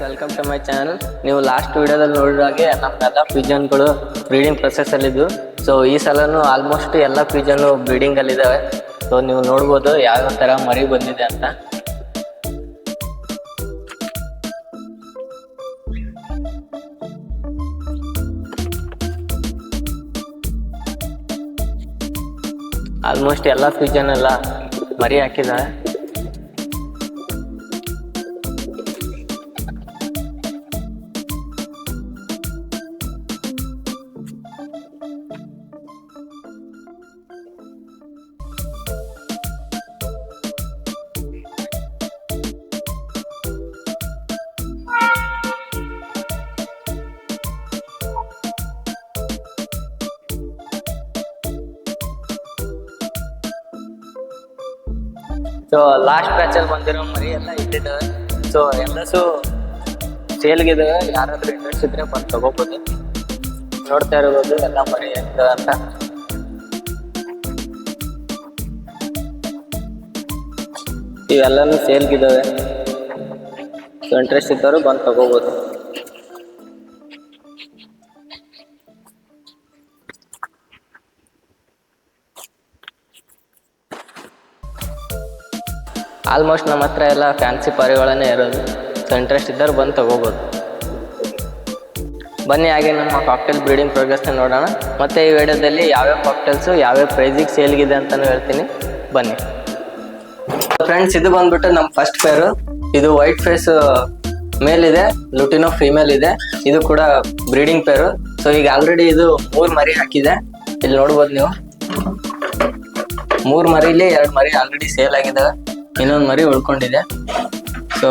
Welcome to my channel ನೀವು last ವಿಡಿಯೋದಲ್ಲಿ ನೋಡಿದಾಗೆ ನಮ್ಮೆಲ್ಲ ಪಿಜನ್ಗಳು ಬ್ರೀಡಿಂಗ್ ಪ್ರೊಸೆಸ್ಸಲ್ಲಿದ್ದು ಸೊ ಈ ಸಲನೂ ಆಲ್ಮೋಸ್ಟ್ ಎಲ್ಲ ಪಿಜನ್ನು ಬ್ರೀಡಿಂಗಲ್ಲಿದ್ದಾವೆ ಸೊ ನೀವು ನೋಡ್ಬೋದು ಯಾವ ಥರ ಮರಿ ಬಂದಿದೆ ಅಂತ. ಆಲ್ಮೋಸ್ಟ್ ಎಲ್ಲ ಪಿಜನ್ ಎಲ್ಲ ಮರಿ ಹಾಕಿದ್ದಾರೆ ಸೊ ಲಾಸ್ಟ್ ಬ್ಯಾಚಲ್ಲಿ ಬಂದಿರೋ ಮರಿ ಎಲ್ಲ ಇಟ್ಟಿದ್ದಾವೆ ಸೊ ಎಲ್ಲಸು ಸೇಲ್ಗಿದೆ. ಯಾರಾದ್ರೂ ಇಂಟ್ರೆಸ್ಟ್ ಇದ್ರೆ ಬಂದು ತಗೋಬೋದು. ನೋಡ್ತಾ ಇರ್ಬೋದು ಎಲ್ಲ ಮರಿ ಅಂತ. ಇವೆಲ್ಲನೂ ಸೇಲ್ಗಿದ್ದಾವೆ ಸೊ ಇಂಟ್ರೆಸ್ಟ್ ಇದ್ದವರು ಬಂದು ತಗೋಬೋದು. ಆಲ್ಮೋಸ್ಟ್ ನಮ್ಮ ಹತ್ರ ಎಲ್ಲ ಫ್ಯಾನ್ಸಿ ಪರಿಗಳನ್ನೇ ಇರೋದು. ಸೊ ಇಂಟ್ರೆಸ್ಟ್ ಇದ್ದವ್ರು ಬಂದು ತಗೋಬೋದು. ಬನ್ನಿ ಹಾಗೆ ನಮ್ಮ ಕಾಕ್ಟೇಲ್ ಬ್ರೀಡಿಂಗ್ ಪ್ರೋಗ್ರೆಸ್ನ ನೋಡೋಣ. ಮತ್ತು ಈ ವಿಡಿಯೋದಲ್ಲಿ ಯಾವ್ಯಾವ ಕಾಕ್ಟೇಲ್ಸು ಯಾವ್ಯಾವ ಪ್ರೈಸಿಗೆ ಸೇಲ್ಗಿದೆ ಅಂತಲೂ ಹೇಳ್ತೀನಿ. ಬನ್ನಿ. ಫ್ರೆಂಡ್ಸ್ ಇದು ಬಂದ್ಬಿಟ್ಟು ನಮ್ಮ ಫಸ್ಟ್ ಪೇರು ಇದು ವೈಟ್ ಫೇಸ್ ಮೇಲ್ ಇದೆ ಲುಟಿನೋ ಫೀಮೇಲ್ ಇದೆ. ಇದು ಕೂಡ ಬ್ರೀಡಿಂಗ್ ಪೇರು ಸೊ ಈಗ ಆಲ್ರೆಡಿ ಇದು ಮೂರು ಮರಿ ಹಾಕಿದೆ. ಇಲ್ಲಿ ನೋಡ್ಬೋದು ನೀವು. ಮೂರು ಮರಿಲಿ ಎರಡು ಮರಿ ಆಲ್ರೆಡಿ ಸೇಲ್ ಆಗಿದಾವೆ ಇನ್ನೊಂದು ಮರಿ ಉಳ್ಕೊಂಡಿದೆ. ಸೊ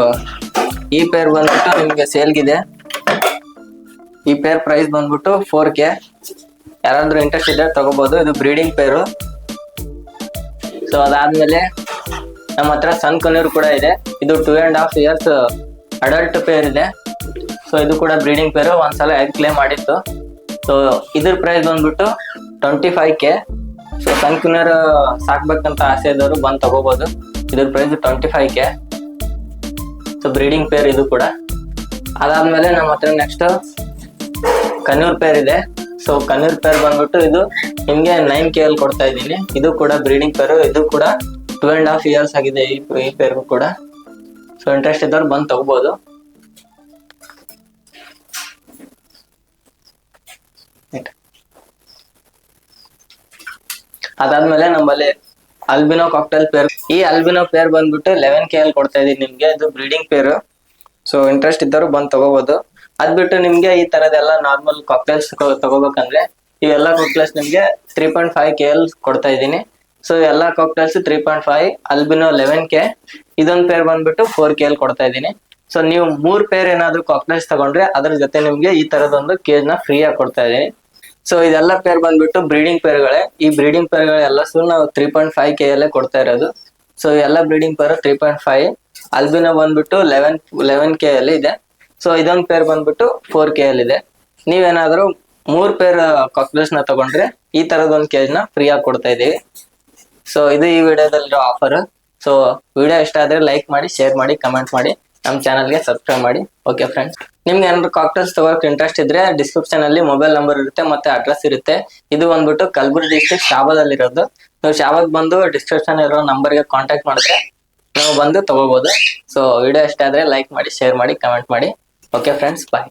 ಈ ಪೇರ್ ಬಂದ್ಬಿಟ್ಟು ನಿಮಗೆ ಸೇಲ್ಗಿದೆ ಈ ಪೇರ್ ಪ್ರೈಸ್ ಬಂದ್ಬಿಟ್ಟು ಫೋರ್ ಕೆ ಯಾರಾದ್ರೂ ಇಂಟ್ರೆಸ್ಟ್ ಇದ್ದರೆ ತಗೋಬಹುದು ಇದು ಬ್ರೀಡಿಂಗ್ ಪೇರು ಸೊ ಅದಾದ್ಮೇಲೆ ನಮ್ಮ ಹತ್ರ ಸನ್ ಕನ್ನೂರ್ ಕೂಡ ಇದೆ. ಇದು two and half years adult pair ಇದೆ. ಸೊ ಇದು ಕೂಡ ಬ್ರೀಡಿಂಗ್ ಪೇರು ಒಂದ್ಸಲ ಎಗ್ ಕ್ಲೇಮ್ ಮಾಡಿತ್ತು. ಸೊ ಇದ್ರ ಪ್ರೈಸ್ ಬಂದ್ಬಿಟ್ಟು twenty five K so sun conure ಸಾಕ್ಬೇಕಂತ ಆಸೆ ಇದ್ದವರು ಬಂದು ತಗೋಬಹುದು ಇದ್ರ price twenty five K so breeding pair ಇದು ಕೂಡ. ಅದಾದ್ಮೇಲೆ ನಮ್ಮ ಹತ್ರ ನೆಕ್ಸ್ಟ್ ಕನ್ನೂರ್ ಪೇರ್ ಇದೆ. ಸೊ ಕನ್ನೂರ್ ಪೇರ್ ಬಂದ್ಬಿಟ್ಟು ಇದು ನಿಮ್ಗೆ ನೈನ್ ಕೆ ಅಲ್ಲಿ ಕೊಡ್ತಾ ಇದ್ದೀನಿ. ಇದು ಕೂಡ ಬ್ರೀಡಿಂಗ್ ಪೇರು ಇದು ಕೂಡ ಟೂ ಅಂಡ್ ಹಾಫ್ ಇಯರ್ಸ್ ಆಗಿದೆ ಈ ಈ ಪೇರ್ಗೂ ಕೂಡ. ಸೊ ಇಂಟ್ರೆಸ್ಟ್ ಇದ್ದವ್ರು ಬಂದು ತಗೋಬಹುದು ಅದಾದ್ಮೇಲೆ ನಮ್ಮಲ್ಲಿ ಅಲ್ಬಿನೋ ಕಾಕ್ಟೈಲ್ ಪೇರ್ ಈ ಅಲ್ಬಿನೋ ಪೇರ್ ಬಂದ್ಬಿಟ್ಟು ಲೆವೆನ್ ಕೆ ಅಲ್ಲಿ ಕೊಡ್ತಾ ಇದೀನಿ ನಿಮ್ಗೆ. ಇದು ಬ್ರೀಡಿಂಗ್ ಪೇರ್ ಸೊ ಇಂಟ್ರೆಸ್ಟ್ ಇದ್ದವರು ಬಂದ್ ತಗೋಬಹುದು ಅದ್ ಬಿಟ್ಟು ನಿಮ್ಗೆ ಈ ತರದೆಲ್ಲ ನಾರ್ಮಲ್ ಕಾಕ್ಟೇಲ್ಸ್ ತಗೋಬೇಕಂದ್ರೆ ಇವೆಲ್ಲ ಕಾಕ್ಟೇಲ್ಸ್ ನಿಮ್ಗೆ ತ್ರೀ ಪಾಯಿಂಟ್ ಫೈವ್ ಕೆ ಎಲ್ ಕೊಡ್ತಾ ಇದೀನಿ. ಸೊ ಎಲ್ಲಾ cockatiels three point five albino eleven K ಇದೊಂದ್ ಪೇರ್ ಬಂದ್ಬಿಟ್ಟು ಫೋರ್ ಕೆ ಎಲ್ ಕೊಡ್ತಾ ಇದೀನಿ. ಸೊ ನೀವು ಮೂರ್ ಪೇರ್ ಏನಾದ್ರು ಕಾಕ್ಟೇಲ್ಸ್ ತಗೊಂಡ್ರೆ ಅದ್ರ ಜೊತೆ ನಿಮ್ಗೆ ಈ ತರದೊಂದು ಕೇಜ್ನ ಫ್ರೀ ಆಗಿ ಕೊಡ್ತಾ ಇದೀನಿ. ಸೊ ಇದೆಲ್ಲ ಪೇರ್ ಬಂದ್ಬಿಟ್ಟು ಬ್ರೀಡಿಂಗ್ ಪೇರ್ಗಳೇ ಈ ಬ್ರೀಡಿಂಗ್ ಪೇರ್ಗಳೆಲ್ಲ ಸು ನಾವು ತ್ರೀ ಪಾಯಿಂಟ್ ಫೈವ್ ಕೆ ಅಲ್ಲೇ ಕೊಡ್ತಾ ಇರೋದು. ಸೊ ಎಲ್ಲ breeding pair three point five albino ಬಂದ್ಬಿಟ್ಟು ಲೆವೆನ್ ಲೆವೆನ್ ಕೆ ಅಲ್ಲಿ ಇದೆ. ಸೊ ಇದೊಂದು ಪೇರ್ ಬಂದ್ಬಿಟ್ಟು ಫೋರ್ ಕೆ ಅಲ್ಲಿ ಇದೆ. ನೀವೇನಾದ್ರೂ ಮೂರ್ ಪೇರ್ ಕಾಕ್ಟೇಲ್ಸ್ನ ತಗೊಂಡ್ರೆ ಈ ತರದ ಒಂದು ಕೇಜ್ನ ಫ್ರೀ ಆಗಿ ಕೊಡ್ತಾ ಇದೀವಿ. ಸೊ ಇದು ಈ ವಿಡಿಯೋದಲ್ಲಿರೋ ಆಫರ್ ಸೊ ವಿಡಿಯೋ ಇಷ್ಟ ಆದ್ರೆ ಲೈಕ್ ಮಾಡಿ ಶೇರ್ ಮಾಡಿ ಕಮೆಂಟ್ ಮಾಡಿ ನಮ್ಮ ಚಾನಲ್ಗೆ ಸಬ್ಸ್ಕ್ರೈಬ್ ಮಾಡಿ. ಓಕೆ ಫ್ರೆಂಡ್ಸ್ ನಿಮ್ಗೆ ಏನಾದ್ರು ಕಾಕ್ಟೇಲ್ಸ್ ತಗೋಕ್ ಇಂಟ್ರೆಸ್ಟ್ ಇದ್ರೆ ಡಿಸ್ಕ್ರಿಪ್ಷನ್ ಅಲ್ಲಿ ಮೊಬೈಲ್ ನಂಬರ್ ಇರುತ್ತೆ ಮತ್ತೆ ಅಡ್ರೆಸ್ ಇರುತ್ತೆ. ಇದು ಬಂದ್ಬಿಟ್ಟು ಕಲಬುರಗಿ ಡಿಸ್ಟ್ರಿಕ್ಟ್ ಶಾಬಾದಲ್ಲಿ ಇರೋದು ನೀವು ಯಾವಾಗ ಬಂದು ಡಿಸ್ಕ್ರಿಪ್ಷನ್ ಇರೋ ನಂಬರ್ಗೆ ಕಾಂಟ್ಯಾಕ್ಟ್ ಮಾಡಿದ್ರೆ ನೀವು ಬಂದು ತಗೋಬಹುದು ಸೊ ವಿಡಿಯೋ ಇಷ್ಟ ಆದ್ರೆ ಲೈಕ್ ಮಾಡಿ ಶೇರ್ ಮಾಡಿ ಕಮೆಂಟ್ ಮಾಡಿ. Okay friends bye